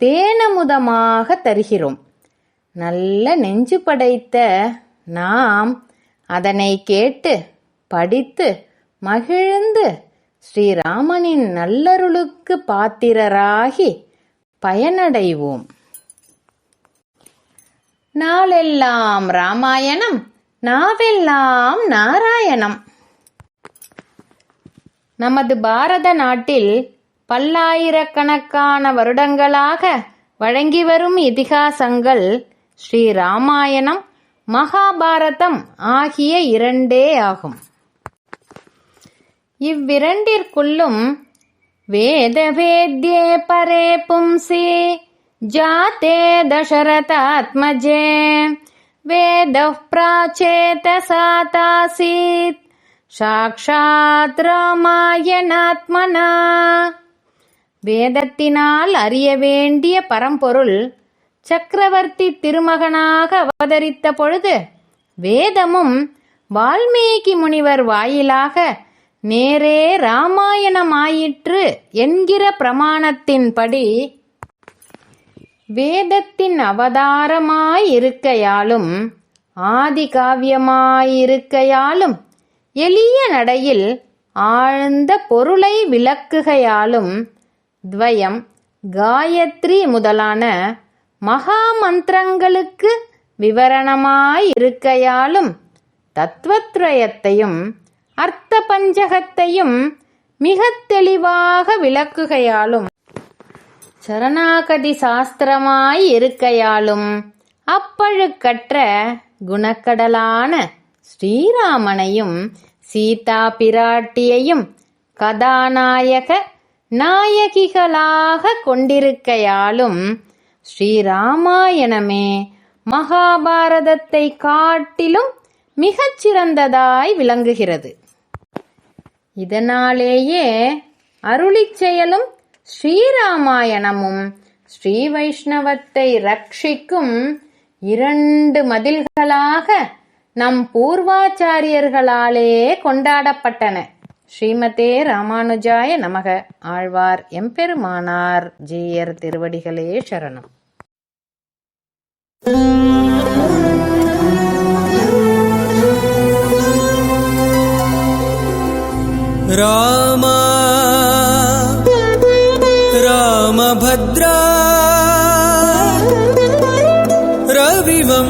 தேனமுதமாக தருகிறோம். நல்ல நெஞ்சு படைத்த நாம் அதனை கேட்டு படித்து மகிழ்ந்து ஸ்ரீராமனின் நல்லருளுக்கு பாத்திரராகி பயனடைவோம். நாளெல்லாம் ராமாயணம் நாவெல்லாம் நாராயணம். நமது பாரத நாட்டில் பல்லாயிரக்கணக்கான வருடங்களாக வழங்கி வரும் இதிகாசங்கள் ஸ்ரீராமாயணம் மகாபாரதம் ஆகிய இரண்டே ஆகும். இவ்விரண்டிற்குள்ளும் வேத வேத்யே பரே பும்சி ஜாதே தசரதாத்மஜே வேத பிராச்சேத சாதாசீத் சாக்ஷாத் ராமாயணாத்மனா. வேதத்தினால் அறிய வேண்டிய பரம்பொருள் சக்கரவர்த்தி திருமகனாக அவதரித்த பொழுது வேதமும் வால்மீகி முனிவர் வாயிலாக நேரே ராமாயணமாயிற்று என்கிற பிரமாணத்தின்படி வேதத்தின் அவதாரமாயிருக்கையாலும் ஆதி காவியமாயிருக்கையாலும் எளிய நடையில் ஆழ்ந்த பொருளை விளக்குகையாலும் துவயம் காயத்ரி முதலான மகா மந்திரங்களுக்கு விவரணமாயிருக்கையாலும் தத்துவத்ரயத்தையும் அர்த்த பஞ்சகத்தையும் மிக தெளிவாக விளக்குகையாலும் சரணாகதி சாஸ்திரமாய் இருக்கையாலும் அப்பழுக்கற்ற குணக்கடலான ஸ்ரீராமனையும் சீதா பிராட்டியையும் கதாநாயக நாயகிகளாக கொண்டிருக்கையாலும் ஸ்ரீராமாயணமே மகாபாரதத்தை காட்டிலும் மிகச்சிறந்ததாய் விளங்குகிறது. இதனாலேயே அருளிச் செயலும் ஸ்ரீராமாயணமும் ஸ்ரீ வைஷ்ணவத்தை ரட்சிக்கும் இரண்டு மதில்களாக நம் பூர்வாச்சாரியர்களாலே கொண்டாடப்பட்டன. ஸ்ரீமதே ராமானுஜாய நமக. ஆழ்வார் எம்பெருமானார். ஜீயர் திருவடிகளே சரணம். ராமா ராமபத்ரா ரவிவம்சராகவா